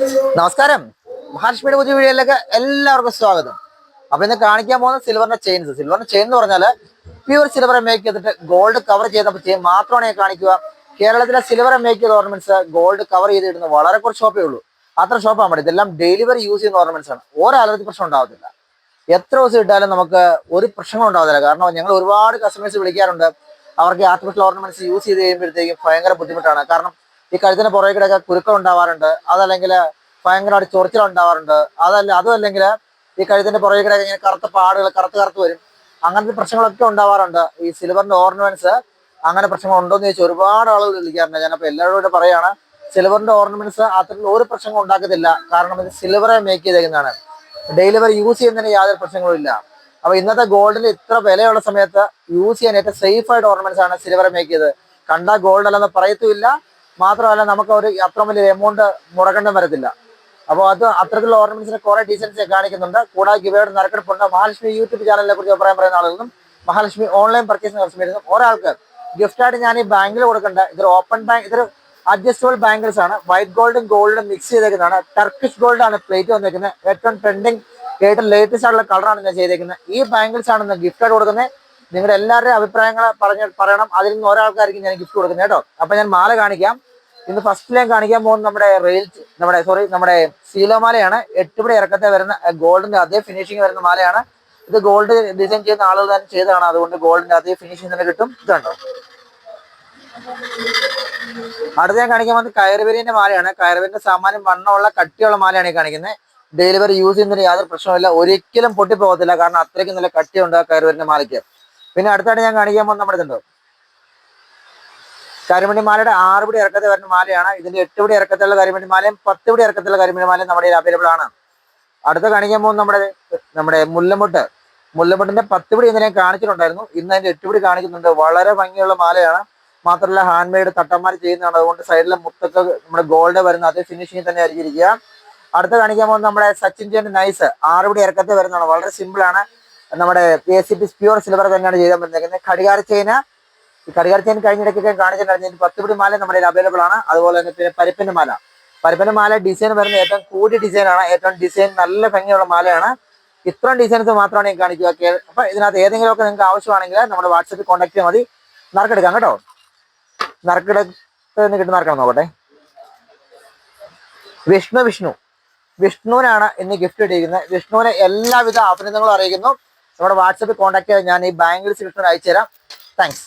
നമസ്കാരം. മഹാലക്ഷ്മിയുടെ പുതിയ വീഡിയോയിലേക്ക് എല്ലാവർക്കും സ്വാഗതം. അപ്പൊ ഇന്ന് കാണിക്കാൻ പോകുന്ന സിൽവറിന്റെ ചെയിൻസ് സിൽവറിന്റെ ചെയിൻ എന്ന് പറഞ്ഞാൽ പ്യൂർ സിൽവർ മേക്ക് ചെയ്തിട്ട് ഗോൾഡ് കവർ ചെയ്ത ചെയിൻ മാത്രമാണ് ഞാൻ കാണിക്കുക. കേരളത്തിലെ സിൽവർ മേക്ക് ചെയ്ത ഓർണമെന്റ്സ് ഗോൾഡ് കവർ ചെയ്തിടുന്ന വളരെ കുറച്ച് ഷോപ്പേ ഉള്ളൂ. അത്ര ഷോപ്പാണ് മതി ഇതെല്ലാം ഡെലിവറി യൂസ് ചെയ്യുന്ന ഓർണമെന്റ്സ് ആണ്. അലർജി പ്രശ്നം ഉണ്ടാവത്തില്ല. എത്ര ദിവസം ഇട്ടാലും നമുക്ക് ഒരു പ്രശ്നം ഉണ്ടാവത്തില്ല. കാരണം ഞങ്ങൾ ഒരുപാട് കസ്റ്റമേഴ്സ് വിളിക്കാറുണ്ട്. അവർക്ക് ആർട്ടിഫിഷ്യൽ ഓർണമെന്റ്സ് യൂസ് ചെയ്ത് കഴിയുമ്പോഴത്തേക്കും ഭയങ്കര ബുദ്ധിമുട്ടാണ്. കാരണം ഈ കഴുത്തിന് പുറകെ കിടക്കെ കുരുക്കൾ ഉണ്ടാവാറുണ്ട്. അതല്ലെങ്കിൽ ഭയങ്കരമായിട്ട് ചൊറിച്ചിൽ ഉണ്ടാവാറുണ്ട്. അതല്ല അതുമല്ലെങ്കിൽ ഈ കഴുത്തിന്റെ പുറകെ കിടക്കെ ഇങ്ങനെ കറുത്ത പാടുകൾ കറുത്ത് കറുത്ത് വരും. അങ്ങനത്തെ പ്രശ്നങ്ങളൊക്കെ ഉണ്ടാവാറുണ്ട്. ഈ സിൽവറിന്റെ ഓർണമെന്റ്സ് അങ്ങനെ പ്രശ്നങ്ങൾ ഉണ്ടോ എന്ന് ചോദിച്ചാൽ ഒരുപാട് ആളുകൾ വിളിക്കാറുണ്ട്. ഞാനപ്പോൾ എല്ലാവരോടും പറയാണ് സിൽവറിന്റെ ഓർണമെന്റ്സ് അത്തരത്തിൽ ഒരു പ്രശ്നങ്ങൾ ഉണ്ടാക്കത്തില്ല. കാരണം ഇത് സിൽവറെ മേക്ക് ചെയ്തേക്കുന്നതാണ്. ഡെയിലി യൂസ് ചെയ്യുന്നതിന് യാതൊരു പ്രശ്നങ്ങളും ഇല്ല. അപ്പൊ ഇന്നത്തെ ഗോൾഡിന് ഇത്ര വിലയുള്ള സമയത്ത് യൂസ് ചെയ്യാൻ ഏറ്റവും സേഫ് ആയിട്ട് ഓർണമെന്റ്സ് ആണ് സിൽവർ മേക്ക് ചെയ്ത് കണ്ട ഗോൾഡ് അല്ലെന്ന് പറയത്തുമില്ല. മാത്രമല്ല നമുക്ക് ഒരു അത്ര വലിയ എമൗണ്ട് മുടക്കേണ്ടി വരത്തില്ല. അപ്പോൾ അത് അത്തരത്തിലുള്ള ഓർണമെന്റ്സിന് കുറെ ഡീസൻസ് കാണിക്കുന്നുണ്ട്. കൂടാതെ ഗിവേഡ് നറുക്കെടുപ്പുണ്ട്. മഹാലക്ഷ്മി യൂട്യൂബ് ചാനലിനെ കുറിച്ച് അഭിപ്രായം പറയുന്ന ആളുകളും മഹാലക്ഷ്മി ഓൺലൈൻ പർച്ചേസിംഗ് കസ്റ്റമേഴ്സും ഒരാൾക്ക് ഗിഫ്റ്റായിട്ട് ഞാൻ ഈ ബാങ്കിൽ കൊടുക്കേണ്ട. ഇതൊരു ഓപ്പൺ ബാങ്ക് ഇതൊരു അഡ്ജസ്റ്റബിൾ ബാങ്കിൾസ് ആണ്. വൈറ്റ് ഗോൾഡും ഗോൾഡും മിക്സ് ചെയ്തേക്കുന്നതാണ്. ടർക്കിഷ് ഗോൾഡ് ആണ് പ്ലേറ്റ് വന്നേക്കുന്നത്. ഏറ്റവും ട്രെൻഡിങ് ഏറ്റവും ലേറ്റസ്റ്റ് ആയിട്ടുള്ള കളറാണ് ഞാൻ ചെയ്തേക്കുന്നത്. ഈ ബാങ്കിൾസ് ആണ് ഗിഫ്റ്റായിട്ട് കൊടുക്കുന്നത്. നിങ്ങളുടെ എല്ലാവരുടെയും അഭിപ്രായങ്ങൾ പറഞ്ഞ പറയണം. അതിൽ നിന്ന് ഒരാൾക്കായിരിക്കും ഞാൻ ഗിഫ്റ്റ് കൊടുക്കുന്നത് കേട്ടോ. അപ്പൊ ഞാൻ മാല കാണിക്കാം. ഇന്ന് ഫസ്റ്റ് ലൈൻ കാണിക്കാൻ പോകുന്നത് നമ്മുടെ റെയിൽ നമ്മുടെ സോറി നമ്മുടെ സീലോമാലയാണ് എട്ടുപടി ഇറക്കത്തെ വരുന്ന ഗോൾഡിന്റെ അതേ ഫിനിഷിംഗ് വരുന്ന മാലയാണ്. ഇത് ഗോൾഡ് ഡിസൈൻ ചെയ്യുന്ന ആളുകൾ തന്നെ ചെയ്തതാണ്. അതുകൊണ്ട് ഗോൾഡിന്റെ അതേ ഫിനിഷിംഗ് തന്നെ കിട്ടും. ഇതുണ്ടോ അടുത്ത ഞാൻ കാണിക്കാൻ പോകുന്നത് കയറുവരിന്റെ മാലയാണ്. കയറുവരിന്റെ സാമാന്യം വണ്ണമുള്ള കട്ടിയുള്ള മാലയാണ് ഈ കാണിക്കുന്നത്. ഡെലിവറി യൂസ് ചെയ്യുന്നതിന് യാതൊരു പ്രശ്നമില്ല ഒരിക്കലും പൊട്ടിപ്പോകത്തില്ല. കാരണം അത്രയ്ക്ക് നല്ല കട്ടിയുണ്ട് ആ കയറുവരിന്റെ മാലയ്ക്ക്. പിന്നെ അടുത്തായിട്ട് ഞാൻ കാണിക്കാൻ പോകുന്ന നമ്മുടെ ഇതുണ്ടോ. കരിമണി മാലയുടെ ആറുപടി ഇറക്കത്തിൽ വരുന്ന മാലയാണ്. ഇതിന്റെ എട്ടുപടി ഇറക്കത്തിലുള്ള കരിമണി മാലയും പത്തുപടി ഇറക്കത്തിലുള്ള കരിമണി മാലയും നമ്മുടെ അവൈലബിൾ ആണ്. അടുത്ത കാണിക്കാൻ പോകുന്ന നമ്മുടെ നമ്മുടെ മുല്ലമുട്ട്. മുല്ലമുട്ടിന്റെ പത്തുപടി ഇന്ന് ഞാൻ കാണിച്ചിട്ടുണ്ടായിരുന്നു. ഇന്ന് അതിന്റെ എട്ടുപടി കാണിക്കുന്നുണ്ട്. വളരെ ഭംഗിയുള്ള മാലയാണ്. മാത്രമല്ല ഹാൻഡ് മെയ്ഡ് തട്ടന്മാർ ചെയ്യുന്നതാണ്. അതുകൊണ്ട് സൈഡിലെ മുത്തൊക്കെ നമ്മുടെ ഗോൾഡ് വരുന്ന അതേ ഫിനിഷിംഗ് തന്നെ ആയിരിക്കും ഇരിക്കുക. അടുത്ത കാണിക്കാൻ പോകുന്നത് നമ്മുടെ സച്ചിൻ ചേന്റെ നൈസ് ആറുപടി ഇറക്കത്തിൽ വരുന്നതാണ്. വളരെ സിമ്പിൾ ആണ്. നമ്മുടെ A C P pure silver തന്നെയാണ് ചെയ്താൽ പറ്റുന്നത് ഘടികാര ചെയിന് ഈ ഘടികാര ചെയിൻ കഴിഞ്ഞിടയ്ക്കൊക്കെ കാണിച്ചിട്ടുണ്ടായിരുന്നു. പത്തുപിടി പത്ത് പിടി മാല നമ്മുടെ അവൈലബിൾ ആണ്. അതുപോലെ തന്നെ പിന്നെ പരിപ്പിന്റെ മാല. പരിപ്പിന്റെ മാല ഡിസൈൻ വരുന്ന ഏറ്റവും കൂടിയ ഡിസൈൻ ആണ്. ഏറ്റവും ഡിസൈൻ നല്ല ഭംഗിയുള്ള മാലയാണ്. ഇത്രയും ഡിസൈൻസ് മാത്രമാണ് ഞാൻ കാണിക്കുക. അപ്പൊ ഇതിനകത്ത് ഏതെങ്കിലും ഒക്കെ നിങ്ങൾക്ക് ആവശ്യമാണെങ്കിൽ നമ്മുടെ വാട്സപ്പിൽ കോൺടാക്ട് ചെയ്താൽ മതി. നറുക്കെടുക്കാം കേട്ടോ. നറുക്കെടുത്ത് കിട്ടുന്ന നറുക്കണം നോക്കട്ടെ. വിഷ്ണു വിഷ്ണു. വിഷ്ണുവിനാണ് ഇന്ന് ഗിഫ്റ്റ് ഇട്ടിരിക്കുന്നത്. വിഷ്ണുവിനെ എല്ലാവിധ അഭിനന്ദനങ്ങളും അറിയിക്കുന്നു. നമ്മുടെ വാട്സപ്പിൽ കോൺടാക്ട് ചെയ്താൽ ഞാൻ ഈ ബാംഗിൾസ് വിഷ്ണുവിന് അയച്ചു തരാം താങ്ക്സ്